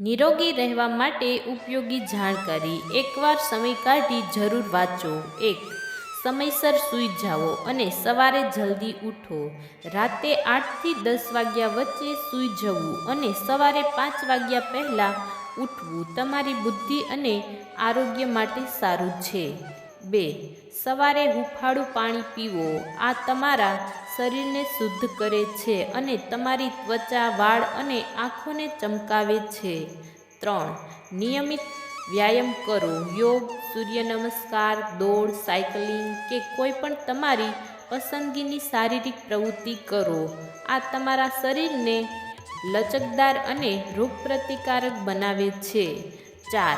નિરોગી રહેવા માટે ઉપયોગી જાણકારી એકવાર સમય કાઢી જરૂર વાંચો. એક, સમયસર સૂઈ જાઓ અને સવારે જલ્દી ઉઠો. રાતે આઠથી દસ વાગ્યા વચ્ચે સૂઈ જવું અને સવારે પાંચ વાગ્યા પહેલાં ઉઠવું તમારી બુદ્ધિ અને આરોગ્ય માટે સારું છે. બે, સવારે હુંફાળું પાણી પીવો. આ તમારા શરીરને શુદ્ધ કરે છે અને તમારી ત્વચા, વાળ અને આંખોને ચમકાવે છે. ત્રણ, નિયમિત વ્યાયામ કરો. યોગ, સૂર્ય નમસ્કાર, દોડ, સાયકલિંગ કે કોઈ પણ તમારી પસંદગીની શારીરિક પ્રવૃત્તિ કરો. આ તમારા શરીરને લચકદાર અને રોગપ્રતિકારક બનાવે છે. ચાર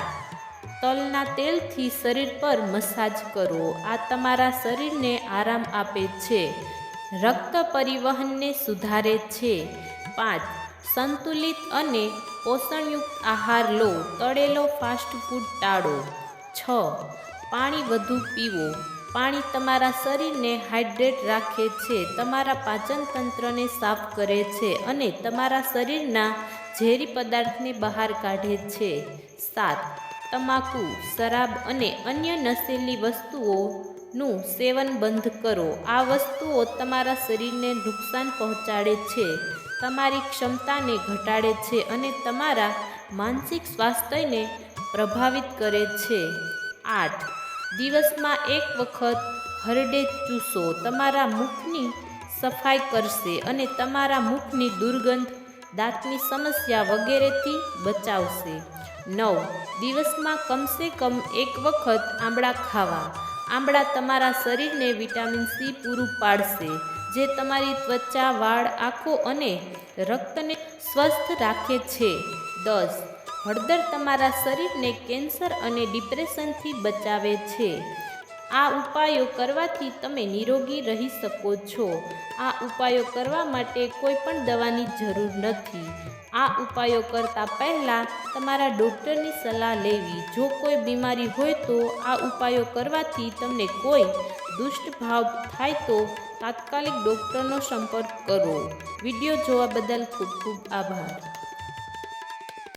તલના તેલથી શરીર પર મસાજ કરો. આ તમારા શરીરને આરામ આપે છે. રક્ત પરિવહનને સુધારે છે. પાંચ, સંતુલિત અને પોષણયુક્ત આહાર લો. તળેલો ફાસ્ટ ફૂડ ટાળો. છ, પાણી વધુ પીવો. પાણી તમારા શરીરને હાઇડ્રેટ રાખે છે. તમારા પાચન તંત્રને સાફ કરે છે અને તમારા શરીરના ઝેરી પદાર્થને બહાર કાઢે છે. સાત તમાકુ, શરાબ અને અન્ય નશીલી વસ્તુઓનું સેવન બંધ કરો. આ વસ્તુઓ તમારા શરીરને નુકસાન પહોંચાડે છે, તમારી ક્ષમતાને ઘટાડે છે અને તમારા માનસિક સ્વાસ્થ્યને પ્રભાવિત કરે છે. આઠ, દિવસમાં એક વખત હરડે ચૂસો. તમારા મુખની સફાઈ કરશે અને તમારા મુખની દુર્ગંધ દાંતની સમસ્યા વગેરેથી બચાવશે. નવ. દિવસમાં કમસે કમ એક વખત આંબળા ખાવા. આંબળા તમારા શરીરને વિટામિન સી પૂરું પાડશે, જે તમારી ત્વચા, વાળ, આંખો અને રક્તને સ્વસ્થ રાખે છે. દસ. હળદર તમારા શરીરને કેન્સર અને ડિપ્રેશનથી બચાવે છે. આ ઉપાયો કરવાથી તમે નિરોગી રહી શકો છો. આ ઉપાયો કરવા માટે કોઈ પણ દવાની જરૂર નથી. આ ઉપાયો કરતાં પહેલાં તમારા ડૉક્ટરની સલાહ લેવી. જો કોઈ બીમારી હોય તો આ ઉપાયો કરવાથી તમને કોઈ દુષ્ટભાવ થાય તો તાત્કાલિક ડૉક્ટરનો સંપર્ક કરો. વીડિયો જોવા બદલ ખૂબ ખૂબ આભાર.